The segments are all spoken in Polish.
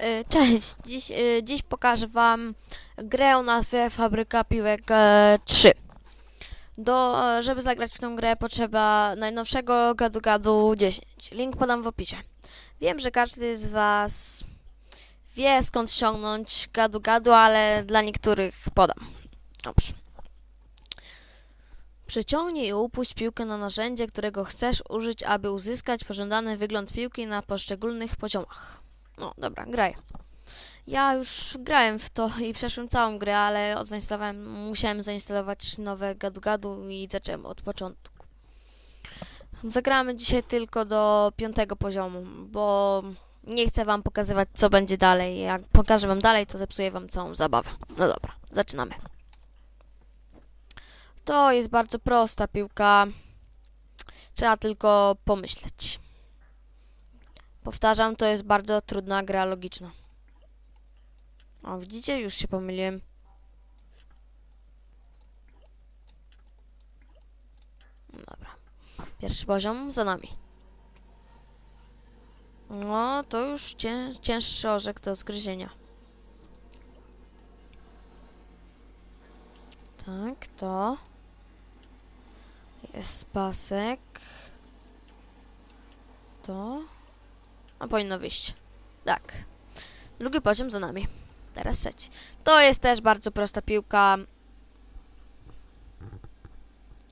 Y, Cześć, dziś, y, dziś pokażę Wam grę o nazwie Fabryka Piłek e, 3. Do, e, żeby zagrać w tę grę potrzeba najnowszego gadu gadu 10. Link podam w opisie. Wiem, że każdy z Was wie skąd ściągnąć gadu gadu, ale dla niektórych podam. Dobrze. Przyciągnij i upuść piłkę na narzędzie, którego chcesz użyć, aby uzyskać pożądany wygląd piłki na poszczególnych poziomach. No, dobra, graj. Ja już grałem w to i przeszłem całą grę, ale odinstalowałem, musiałem zainstalować nowe gadu-gadu i zacząłem od początku. Zagramy dzisiaj tylko do piątego poziomu, bo nie chcę wam pokazywać, co będzie dalej. Jak pokażę wam dalej, to zepsuję wam całą zabawę. No dobra, zaczynamy. To jest bardzo prosta piłka. Trzeba tylko pomyśleć. Powtarzam, to jest bardzo trudna gra logiczna. O, widzicie? Już się pomyliłem. Dobra. Pierwszy poziom za nami. No, to już cię, cięższy orzek do zgryzienia. Tak, to. Jest pasek. To. A powinno wyjść. Tak. Drugi poziom za nami. Teraz trzeci. To jest też bardzo prosta piłka.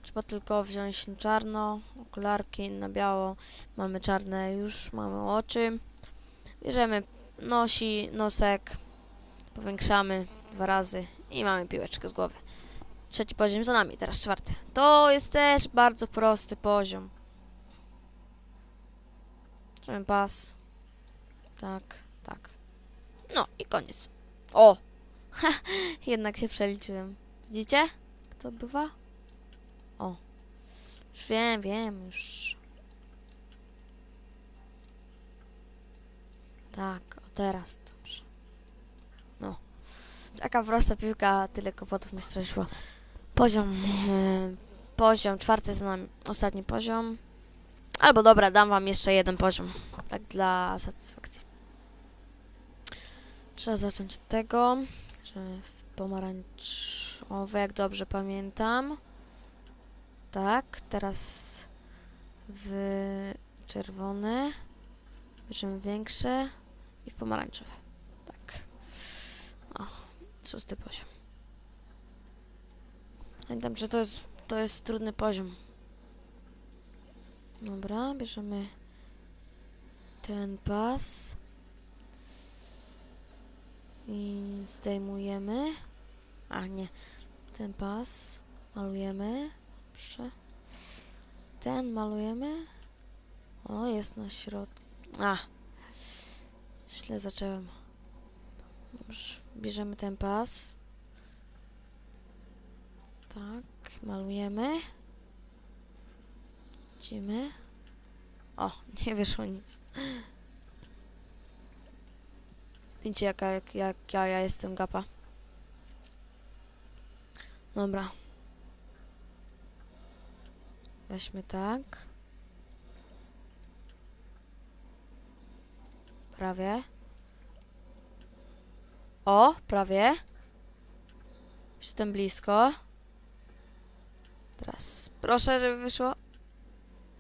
Trzeba tylko wziąć na czarno, okularki na biało. Mamy czarne już, mamy oczy. Bierzemy nosi, nosek, powiększamy dwa razy i mamy piłeczkę z głowy. Trzeci poziom za nami, teraz czwarty. To jest też bardzo prosty poziom. Bierzemy pas. Tak, tak. No i koniec. O! Ha, jednak się przeliczyłem. Widzicie? Kto bywa? O. Już wiem, wiem, już. Tak, o teraz, dobrze. No. Taka prosta piłka, tyle kłopotów mi straszyła. Poziom, e, poziom, czwarty za nami, ostatni poziom. Albo dobra, dam wam jeszcze jeden poziom. Tak dla satysfakcji. Trzeba zacząć od tego, że w pomarańczowe, jak dobrze pamiętam. Tak, teraz w czerwone. Bierzemy większe i w pomarańczowe. Tak. O, szósty poziom. Pamiętam, że to jest, to jest trudny poziom. Dobra, bierzemy ten pas i zdejmujemy. A nie, ten pas malujemy. Dobrze. Ten malujemy. O, jest na środku. A, źle zacząłem. Dobrze, bierzemy ten pas. Tak, malujemy. Widzimy. O, nie wyszło nic. Widzicie jaka, jak, jak ja, ja jestem gapa. Dobra. Weźmy tak. Prawie. O, prawie. Jestem blisko. Teraz proszę, żeby wyszło.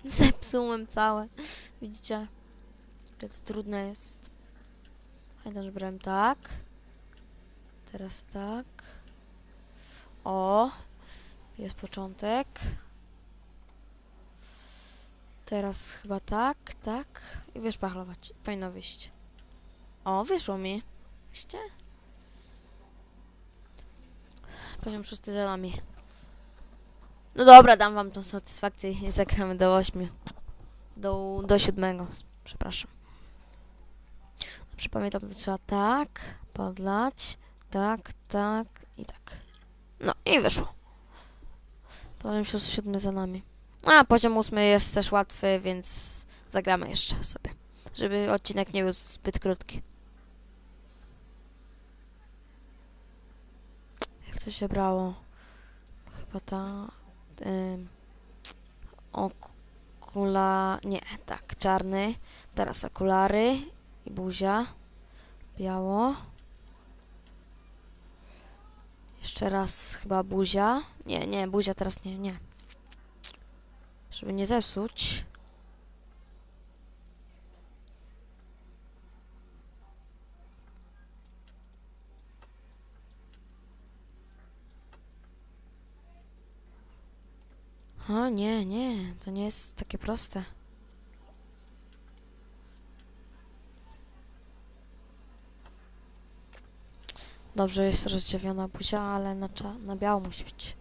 Zepsułem całe. Widzicie? Jak to trudne jest. Pamiętam, że brałem tak. Teraz tak. O. Jest początek. Teraz chyba tak, tak. I wiesz pachlować. Powinno wyjść. O, wyszło mi. Widzicie? Poziom szósty za nami. No dobra, dam wam tą satysfakcję i zagramy do ośmiu. Do, do siódmego, przepraszam. Dobrze pamiętam, trzeba tak, podlać, tak, tak i tak. No i wyszło. Poziom sió- siódmy za nami. A, poziom ósmy jest też łatwy, więc zagramy jeszcze sobie. Żeby odcinek nie był zbyt krótki. Jak to się brało? Chyba ta... Okula... Nie, tak, czarny. Teraz okulary i buzia. Biało. Jeszcze raz chyba buzia. Nie, nie, buzia teraz nie, nie. Żeby nie zepsuć. O nie, nie, to nie jest takie proste. Dobrze jest rozdziawiona buzia, ale na, na biało musi być.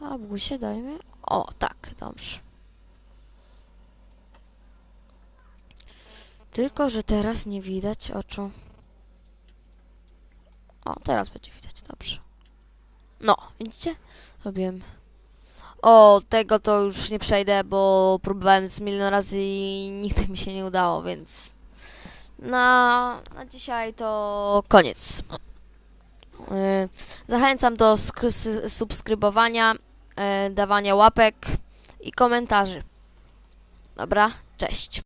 A buzię dajmy. O, tak, dobrze. Tylko, że teraz nie widać oczu. O, teraz będzie widać, dobrze. No, widzicie? Robiłem. O, tego to już nie przejdę, bo próbowałem z milion razy i nigdy mi się nie udało, więc na, na dzisiaj to koniec. Yy, Zachęcam do subskrybowania, yy, dawania łapek i komentarzy. Dobra, cześć.